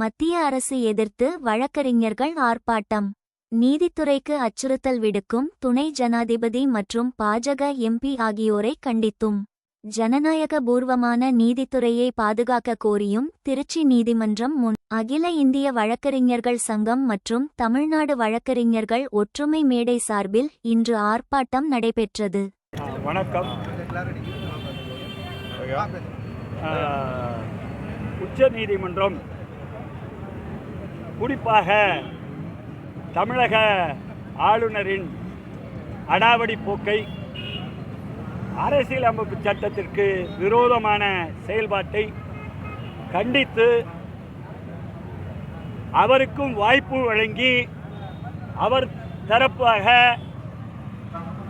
மத்திய அரசு எதிர்த்து வழக்கறிஞர்கள் ஆர்ப்பாட்டம். நீதித்துறைக்கு அச்சுறுத்தல் விடுக்கும் துணை ஜனாதிபதி மற்றும் பாஜக எம்பி ஆகியோரை கண்டித்தும். ஜனநாயக பூர்வமான நீதித்துறையை பாதுகாக்க கோரியும் திருச்சி நீதிமன்றம் முன் அகில இந்திய வழக்கறிஞர்கள் சங்கம் மற்றும் தமிழ்நாடு வழக்கறிஞர்கள் ஒற்றுமை மேடை சார்பில் இன்று ஆர்ப்பாட்டம் நடைபெற்றது. வணக்கம். உச்ச நீதிமன்றம் குறிப்பாக தமிழக ஆளுநரின் அடாவடி போக்கை அரசியலமைப்பு சட்டத்திற்கு விரோதமான செயல்பாட்டை கண்டித்து அவருக்கும் வாய்ப்பு வழங்கி அவர் தரப்பாக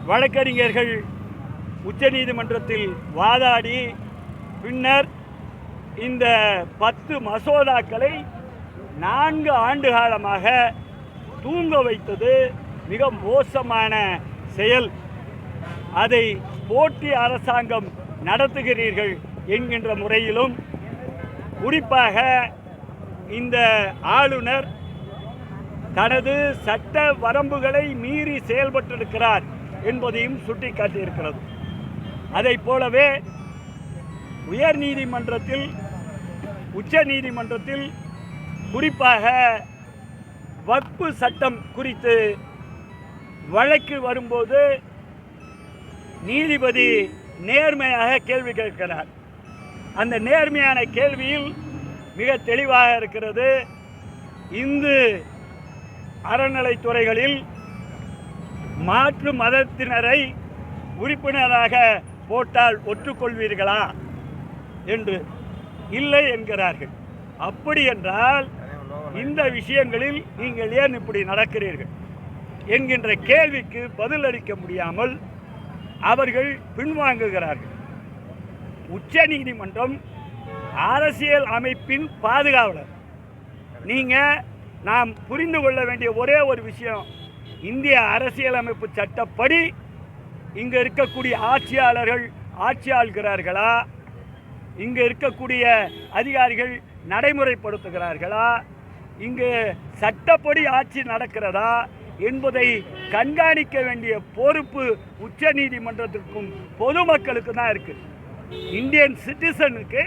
வழக்கறிஞர்கள் உச்சநீதிமன்றத்தில் வாதாடி பின்னர் இந்த பத்து மசோதாக்களை நான்கு ஆண்டு காலமாக தூங்க வைத்தது மிக மோசமான செயல். அதை போட்டி அரசாங்கம் நடத்துகிறீர்கள் என்கின்ற முறையிலும் குறிப்பாக இந்த ஆளுநர் தனது சட்ட வரம்புகளை மீறி செயல்பட்டிருக்கிறார் என்பதையும் சுட்டிக்காட்டியிருக்கிறது. அதைப் போலவே உயர் நீதிமன்றத்தில் உச்ச நீதிமன்றத்தில் குறிப்பாக வக்பு சட்டம் குறித்து வழக்கு வரும்போது நீதிபதி நேர்மையாக கேள்வி கேட்கிறார். அந்த நேர்மையான கேள்வியில் மிக தெளிவாக இருக்கிறது இந்து அறநிலைத்துறைகளில் மாற்று மதத்தினரை உறுப்பினராக போட்டால் ஒற்றுக்கொள்வீர்களா? என்று இல்லை என்கிறார்கள். அப்படி என்றால் இந்த விஷயங்களில் நீங்கள் ஏன் இப்படி நடக்கிறீர்கள் என்கின்ற கேள்விக்கு பதிலளிக்க முடியாமல் அவர்கள் பின்வாங்குகிறார்கள். உச்ச நீதிமன்றம் அரசியல் அமைப்பின் பாதுகாவலர். நீங்கள் நாம் புரிந்து கொள்ள வேண்டிய ஒரே ஒரு விஷயம் இந்திய அரசியலமைப்பு சட்டப்படி இங்கே இருக்கக்கூடிய ஆட்சியாளர்கள் ஆட்சி ஆள்கிறார்களா இங்கே இருக்கக்கூடிய அதிகாரிகள் நடைமுறைப்படுத்துகிறார்களா? இங்கு சட்டப்படி ஆட்சி நடக்கிறதா என்பதை கண்காணிக்க வேண்டிய பொறுப்பு உச்ச நீதிமன்றத்திற்கும் பொதுமக்களுக்கு தான் இருக்குது. இந்தியன் சிட்டிசனுக்கு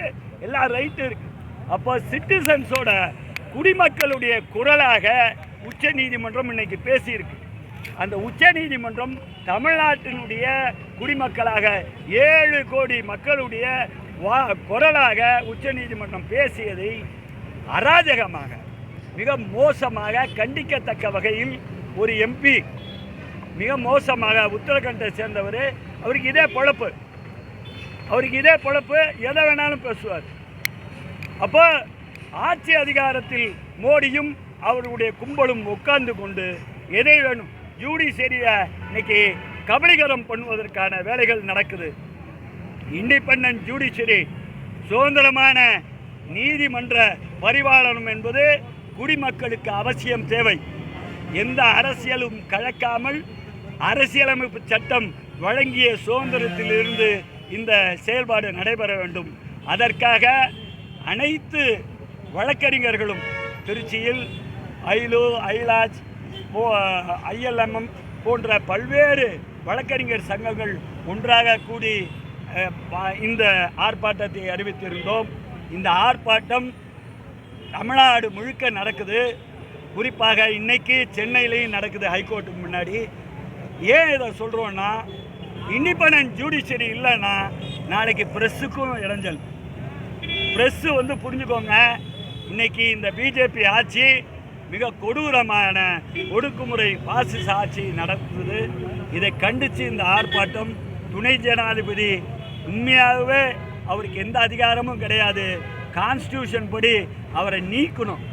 எல்லா ரைட்டும் இருக்குது அப்போ சிட்டிசன்ஸோட குடிமக்களுடைய குரலாக உச்ச நீதிமன்றம் இன்னைக்கு பேசியிருக்கு. அந்த உச்ச நீதிமன்றம் தமிழ்நாட்டினுடைய குடிமக்களாக ஏழு கோடி மக்களுடைய வா குரலாக உச்ச நீதிமன்றம் பேசியதை அராஜகமாக மிக மோசமாக கண்டிக்கத்தக்க வகையில் ஒரு எம்பி மிக மோசமாக உத்தரகண்டை சேர்ந்தவர். அவருக்கு இதே பொழப்பு. அவருக்கு இதே பொழப்பு எதை வேணாலும் பேசுவார். அப்போ ஆட்சி அதிகாரத்தில் மோடியும் அவருடைய கும்பலும் உட்கார்ந்து கொண்டு எதை வேணும் ஜூடிஷரியை இன்னைக்கு கபலீகரம் பண்ணுவதற்கான வேலைகள் நடக்குது. இண்டிபெண்டன்ட் ஜுடிஷரி சுதந்திரமான நீதிமன்ற பரிபாலனம் என்பது குடிமக்களுக்கு அவசியம் தேவை. எந்த அரசியலும் கலக்காமல் அரசியலமைப்பு சட்டம் வழங்கிய சுதந்திரத்திலிருந்து இந்த செயல்பாடு நடைபெற வேண்டும். அதற்காக அனைத்து வழக்கறிஞர்களும் திருச்சியில் ஐலு ஐலாஜ் போ ஐஎல்எம்எம் போன்ற பல்வேறு வழக்கறிஞர் சங்கங்கள் ஒன்றாக கூடி பா- இந்த ஆர்ப்பாட்டத்தை அறிவித்திருந்தோம். இந்த ஆர்ப்பாட்டம் தமிழ்நாடு முழுக்க நடக்குது. குறிப்பாக இன்னைக்கு சென்னையிலையும் நடக்குது ஹைகோர்ட்டுக்கு முன்னாடி. ஏன் இதை சொல்கிறோன்னா இண்டிபெண்ட் ஜுடிஷரி இல்லைன்னா நாளைக்கு ப்ரெஸ்ஸுக்கும் இடைஞ்சல். ப்ரெஸ்ஸு வந்து புரிஞ்சுக்கோங்க இன்னைக்கு இந்த பிஜேபி ஆட்சி மிக கொடூரமான ஒடுக்குமுறை பாசிச ஆட்சி நடக்குது இதை கண்டித்து இந்த ஆர்ப்பாட்டம். துணை ஜனாதிபதி உண்மையாகவே அவருக்கு எந்த அதிகாரமும் கிடையாது. கான்ஸ்டியூஷன் படி அவரை நீக்கணும்.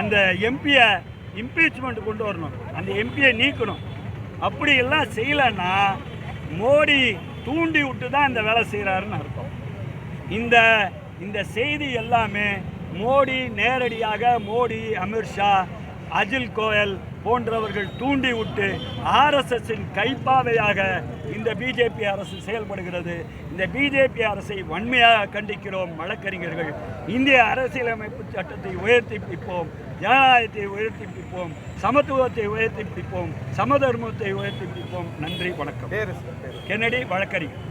அந்த எம்பியை இம்பீச்மெண்ட் கொண்டு வரணும். அந்த எம்பியை நீக்கணும். அப்படி எல்லாம் செய்யலைன்னா மோடி தூண்டி விட்டு தான் இந்த வேலை செய்கிறாருன்னு அர்த்தம். இந்த இந்த செய்தி எல்லாமே மோடி நேரடியாக மோடி அமித்ஷா அஜில் கோயல் போன்றவர்கள் தூண்டி விட்டு ஆர்எஸ்எஸ்ஸின் கைப்பாவையாக இந்த பிஜேபி அரசு செயல்படுகிறது. இந்த பிஜேபி அரசை வன்மையாக கண்டிக்கிறோம் வழக்கறிஞர்கள். இந்திய அரசியலமைப்பு சட்டத்தை உயர்த்தி பிடிப்போம் ஜனநாயகத்தை உயர்த்தி பிடிப்போம் சமத்துவத்தை உயர்த்தி பிடிப்போம் சமதர்மத்தை உயர்த்தி பிடிப்போம். நன்றி வணக்கம். கென்னடி வழக்கறிஞர்.